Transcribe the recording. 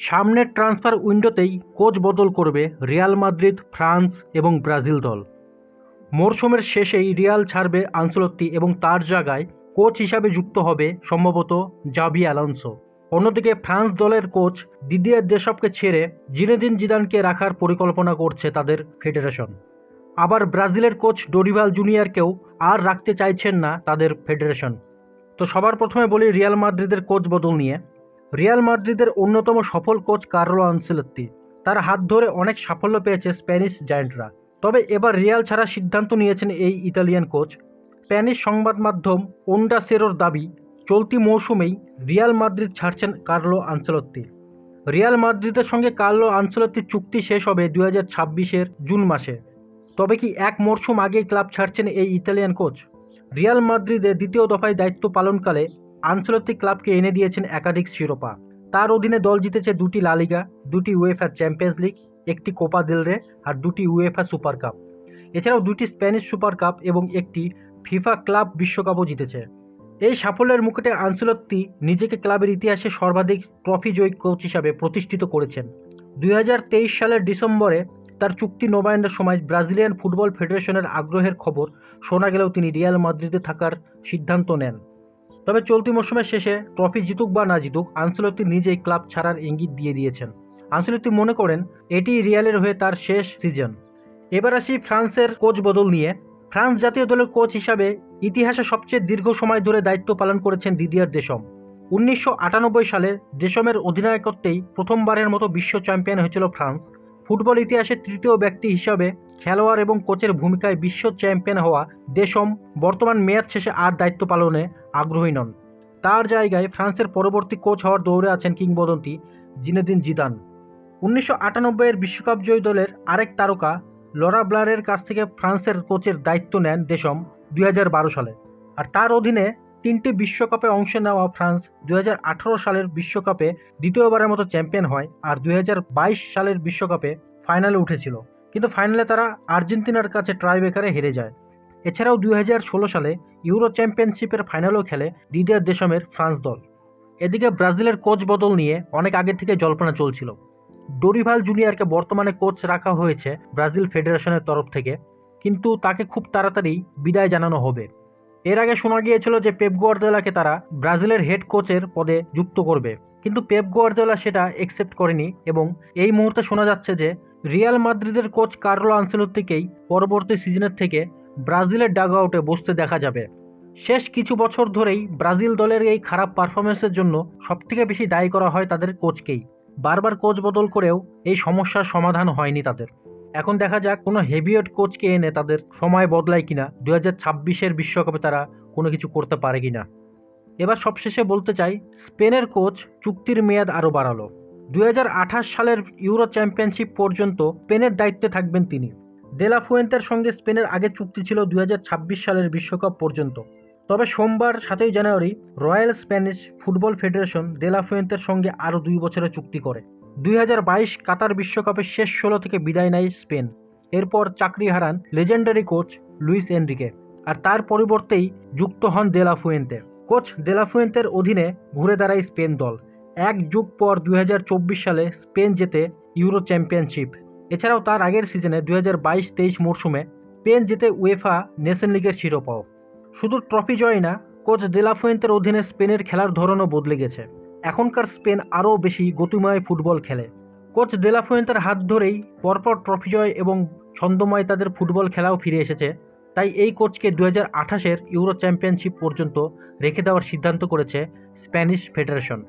সামনের transfer উইন্ডোতেই coach বদল করবে রিয়াল মাদ্রিদ ফ্রান্স এবং ব্রাজিল দল। মরশুমের শেষেই রিয়াল ছাড়বে আনসেলত্তি এবং তার জায়গায় কোচ হিসাবে যুক্ত হবে সম্ভবত জাবি অ্যালন্সো অন্যদিকে ফ্রান্স দলের কোচ দিদিয়ার দেশবকে ছেড়ে জিনেদিন জিদানকে রাখার পরিকল্পনা করছে তাদের ফেডারেশন আবার ব্রাজিলের কোচ ডোরিভাল জুনিয়রকেও আর রাখতে চাইছেন না তাদের ফেডারেশন তো সবার প্রথমে বলি রিয়াল মাদ্রিদের কোচ বদল নিয়ে। রিয়াল মাদ্রিদের অন্যতম সফল কোচ কার্লো আনসেলত্তি। তার হাত ধরে অনেক সাফল্য পেয়েছে স্প্যানিশ জায়েন্টরা। তবে এবার রিয়াল ছাড়া সিদ্ধান্ত নিয়েছেন এই ইতালিয়ান কোচ। স্প্যানিশ সংবাদ মাধ্যম ওন্ডা সেরোর দাবি, চলতি মৌসুমেই রিয়াল মাদ্রিদ ছাড়ছেন কার্লো আনসেলত্তি। রিয়াল মাদ্রিদের সঙ্গে কার্লো আনসেলত্তির চুক্তি শেষ হবে দুই হাজার ছাব্বিশের জুন মাসে। তবে কি এক মরশুম আগেই ক্লাব ছাড়ছেন এই ইতালিয়ান কোচ? রিয়াল মাদ্রিদে দ্বিতীয় দফায় দায়িত্ব পালনকালে আনসেলত্তি ক্লাবকে এনে দিয়েছেন একাধিক শিরোপা। তার অধীনে দল জিতেছে দুটি লালিগা দুটি উয়েফা চ্যাম্পিয়ন্স লিগ, একটি কোপা দিল রে আর দুটি উয়েফা সুপার কাপ। এছাড়াও দুটি স্প্যানিশ সুপার কাপ এবং একটি ফিফা ক্লাব বিশ্বকাপও জিতেছে। এই সাফল্যের মুকুটে আনসেলত্তি নিজেকে ক্লাবের ইতিহাসে সর্বাধিক ট্রফি জয়ী কোচ হিসাবে প্রতিষ্ঠিত করেছেন। দুই হাজার তেইশ সালের ডিসেম্বরে তার চুক্তি নবায়নের সময় ব্রাজিলিয়ান ফুটবল ফেডারেশনের আগ্রহের খবর শোনা গেলেও তিনি রিয়াল মাদ্রিদে থাকার সিদ্ধান্ত নেন। তবে চলতি মৌসুমের শেষে ট্রফি জিতুক বা না জিতুক, আনসেলত্তি নিজেই ক্লাব ছাড়ার ইঙ্গিত দিয়ে দিয়েছেন। আনসেলত্তি মনে করেন, এটি রিয়ালের হয়ে তার শেষ সিজন। এবার আসি ফ্রান্সের কোচ বদল নিয়ে। ফ্রান্স জাতীয় দলের কোচ হিসাবে ইতিহাসে সবচেয়ে দীর্ঘ সময় ধরে দায়িত্ব পালন করেছেন দিদিয়ার দেশম। উনিশশো আটানব্বই সালে দেশমের অধিনায়কত্বেই প্রথমবারের মতো বিশ্ব চ্যাম্পিয়ন হয়েছিল ফ্রান্স। ফুটবল ইতিহাসে তৃতীয় ব্যক্তি হিসাবে খেলোয়াড় এবং কোচের ভূমিকায় বিশ্ব চ্যাম্পিয়ন হওয়া দেশম বর্তমান মেয়াদ শেষে আর দায়িত্ব পালনে আগ্রহী নন। তার জায়গায় ফ্রান্সের পরবর্তী কোচ হওয়ার দৌড়ে আছেন কিংবদন্তি জিনেদিন জিদান। উনিশশো আটানব্বইয়ের বিশ্বকাপ জয়ী দলের আরেক তারকা লরা ব্লারের কাছ থেকে ফ্রান্সের কোচের দায়িত্ব নেন দেশম দুই হাজার বারো সালে। আর তার অধীনে তিনটি বিশ্বকাপে অংশ নেওয়া ফ্রান্স দুই হাজার আঠেরো সালের বিশ্বকাপে দ্বিতীয়বারের মতো চ্যাম্পিয়ন হয় আর দুই হাজার বাইশ সালের বিশ্বকাপে ফাইনালে উঠেছিল। কিন্তু ফাইনালে তারা আর্জেন্টিনার কাছে ট্রাইবেকারে হেরে যায়। এছাড়াও দুই হাজার ষোলো সালে ইউরো চ্যাম্পিয়নশিপের ফাইনালও খেলে দিদিয়ার দেশমের ফ্রান্স দল। এদিকে ব্রাজিলের কোচ বদল নিয়ে অনেক আগে থেকে জল্পনা চলছিল। ডোরিভাল জুনিয়রকে বর্তমানে কোচ রাখা হয়েছে ব্রাজিল ফেডারেশনের তরফ থেকে, কিন্তু তাকে খুব তাড়াতাড়ি বিদায় জানানো হবে। এর আগে শোনা গিয়েছিল যে পেপ গোয়ার্দেলাকে তারা ব্রাজিলের হেড কোচের পদে যুক্ত করবে, কিন্তু পেপ গোয়ার্দেলা সেটা একসেপ্ট করেনি এবং এই মুহূর্তে শোনা যাচ্ছে যে রিয়াল মাদ্রিদের কোচ কার্লো আনসেলত্তিকেই পরবর্তী সিজনের থেকে ব্রাজিলের ডাগ আউটে বসতে দেখা যাবে। শেষ কিছু বছর ধরেই ব্রাজিল দলের এই খারাপ পারফরমেন্সের জন্য সবথেকে বেশি দায়ী করা হয় তাদের কোচকেই। বারবার কোচ বদল করেও এই সমস্যার সমাধান হয়নি তাদের। এখন দেখা যাক কোনো হেভিওয়েট কোচকে এনে তাদের সময় বদলায় কিনা দু হাজার ছাব্বিশের বিশ্বকাপে তারা কোনো কিছু করতে পারে কিনা। এবার সবশেষে বলতে চাই, স্পেনের কোচ চুক্তির মেয়াদ আরও বাড়ালো। দুই হাজার আঠাশ সালের ইউরো চ্যাম্পিয়নশিপ পর্যন্ত স্পেনের দায়িত্বে থাকবেন তিনি। দেলাফুয়েন্তের সঙ্গে স্পেনের আগে চুক্তি ছিল দুই হাজার ছাব্বিশ সালের বিশ্বকাপ পর্যন্ত। তবে সোমবার, সাতই জানুয়ারি, রয়্যাল স্প্যানিশ ফুটবল ফেডারেশন দেলাফুয়েন্তের সঙ্গে আরও দুই বছরের চুক্তি করে। দুই হাজার বাইশ কাতার বিশ্বকাপের শেষ ষোলো থেকে বিদায় নেয় স্পেন। এরপর চাকরি হারান লেজেন্ডারি কোচ লুইস এনরিকে। আর তার পরিবর্তেই যুক্ত হন দেলাফুয়েন্তে কোচ দেলাফুয়েন্তের অধীনে ঘুরে দাঁড়ায় স্পেন দল। এক যুগ পর দু হাজার চব্বিশ সালে স্পেন জেতে ইউরো চ্যাম্পিয়নশিপ। এছাড়াও তার আগের সিজনে দুই হাজার বাইশ তেইশ মরশুমে স্পেন জেতে উয়েফা নেশন লিগের শিরোপাও। শুধু ট্রফি জয় না, কোচ দেলাফুয়েন্তের অধীনে স্পেনের খেলার ধরনও বদলে গেছে। এখনকার স্পেন আরও বেশি গতিময় ফুটবল খেলে। কোচ দেলাফুয়েন্তের হাত ধরেই পরপর ট্রফি জয় এবং ছন্দময় তাদের ফুটবল খেলাও ফিরে এসেছে, তাই এই কোচকে দু হাজার আঠাশের ইউরো চ্যাম্পিয়নশিপ পর্যন্ত রেখে দেওয়ার সিদ্ধান্ত করেছে স্প্যানিশ ফেডারেশন।